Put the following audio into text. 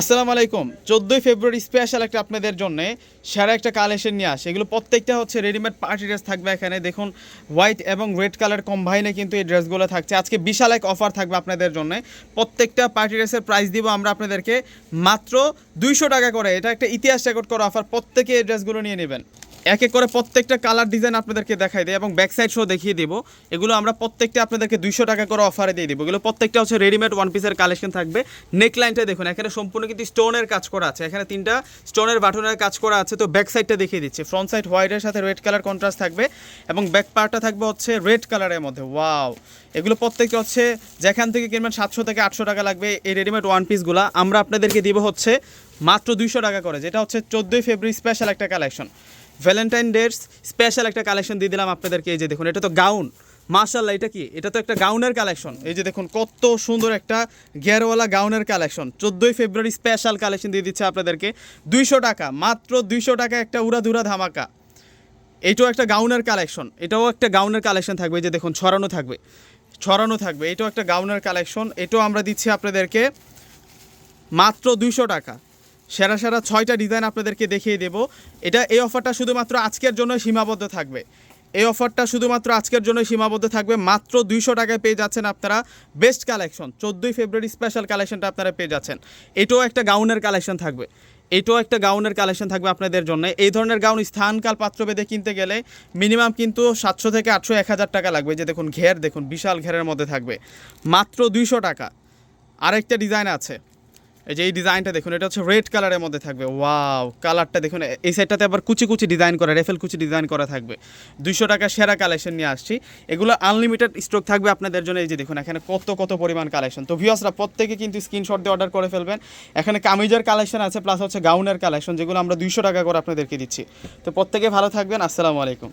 আসসালামু আলাইকুম। চোদ্দোই ফেব্রুয়ারি স্পেশাল একটা আপনাদের জন্য সেরা একটা কালেকশন নিয়ে আসে। এগুলো প্রত্যেকটা হচ্ছে রেডিমেড পার্টি ড্রেস থাকবে এখানে। দেখুন হোয়াইট এবং রেড কালার কম্বাইনে কিন্তু এই ড্রেসগুলো থাকছে। আজকে বিশাল এক অফার থাকবে আপনাদের জন্য। প্রত্যেকটা পার্টি ড্রেসের প্রাইস দিব আমরা আপনাদেরকে মাত্র দুইশো টাকা করে। এটা একটা ইতিহাস রেকর্ড করা অফার প্রত্যেকে এই ড্রেসগুলো নিয়ে নেবেন। এক এক করে প্রত্যেকটা কালার ডিজাইন আপনাদেরকে দেখাই দেয় এবং ব্যাক সাইড শো দেখিয়ে দেবো। এগুলো আমরা প্রত্যেকটা আপনাদেরকে দুইশো টাকা করে অফারে দিয়ে দেবো। এগুলো প্রত্যেকটা হচ্ছে রেডিমেড ওয়ান পিসের কালেকশন থাকবে। নেক লাইনটা দেখুন, এখানে সম্পূর্ণ কিন্তু স্টোনের কাজ করা আছে। এখানে তিনটা স্টোনের বাটনের কাজ করা আছে। তো ব্যাক সাইডটা দেখিয়ে দিচ্ছে। ফ্রন্ট সাইড হোয়াইটের সাথে রেড কালার কন্ট্রাস্ট থাকবে এবং ব্যাক পার্টটা থাকবে হচ্ছে রেড কালারের মধ্যে। ওয়াও এগুলো প্রত্যেকটা হচ্ছে যেখান থেকে কিনবেন সাতশো থেকে আটশো টাকা লাগবে এই রেডিমেড ওয়ান পিসগুলো আমরা আপনাদেরকে দিব হচ্ছে মাত্র দুইশো টাকা করে, যেটা হচ্ছে চোদ্দোই ফেব্রুয়ারি স্পেশাল একটা কালেকশন ভ্যালেন্টাইন ডের স্পেশাল একটা কালেকশন দিয়ে দিলাম আপনাদেরকে। এই যে দেখুন, এটা তো গাউন মার্শাল্লাহ এটা কি? এটা তো একটা গাউনের কালেকশন এই যে দেখুন, কত সুন্দর একটা গেরওয়ালা গাউনের কালেকশন চোদ্দোই ফেব্রুয়ারি স্পেশাল কালেকশন দিয়ে দিচ্ছে আপনাদেরকে। দুইশো টাকা, মাত্র দুইশো টাকা একটা উড়াধুরা ধামাকা। এটাও একটা গাউনের কালেকশন এটাও একটা গাউনের কালেকশন থাকবে। যে দেখুন, ছড়ানো থাকবে। ছড়ানো থাকবে। এটাও একটা গাউনের কালেকশন এটাও আমরা দিচ্ছি আপনাদেরকে মাত্র দুইশো টাকা। সেরা সেরা ছয়টা ডিজাইন আপনাদেরকে দেখিয়ে দেব। এটা এই অফারটা শুধুমাত্র আজকের জন্য সীমাবদ্ধ থাকবে। এই অফারটা শুধুমাত্র আজকের জন্য সীমাবদ্ধ থাকবে। মাত্র দুইশো টাকায় পেয়ে যাচ্ছেন আপনারা বেস্ট কালেকশন চোদ্দোই ফেব্রুয়ারি স্পেশাল কালেকশনটা আপনারা পেয়ে যাচ্ছেন। এটাও একটা গাউনের কালেকশন থাকবে। এটাও একটা গাউনের কালেকশন থাকবে আপনাদের জন্য। এই ধরনের গাউন স্থানকাল পাত্র বেঁধে কিনতে গেলে মিনিমাম কিন্তু সাতশো থেকে আটশো, এক হাজার টাকা লাগবে। যে দেখুন ঘের, দেখুন বিশাল ঘেরের মধ্যে থাকবে। মাত্র দুইশো টাকা। আরেকটা ডিজাইন আছে। এই যে এই ডিজাইনটা দেখুন, এটা হচ্ছে রেড কালারের মধ্যে থাকবে। ওয়াও কালারটা দেখুন, এই সাইডটাতে আবার কুচি কুচি ডিজাইন করা রেফেল কুচি ডিজাইন করা থাকবে। দুইশো টাকা সেরা কালেকশন নিয়ে আসছি। এগুলো আনলিমিটেড স্টক থাকবে আপনাদের জন্য। এই যে দেখুন, এখানে কত কত পরিমাণ কালেকশন তো ভিউয়ার্সরা প্রত্যেকে কিন্তু স্ক্রিনশট দিয়ে অর্ডার করে ফেলবেন। এখানে কামিজের কালেকশন আছে প্লাস হচ্ছে গাউনের কালেকশন যেগুলো আমরা দুইশো টাকা করে আপনাদেরকে দিচ্ছি। তো প্রত্যেকে ভালো থাকবেন। আসসালামু আলাইকুম।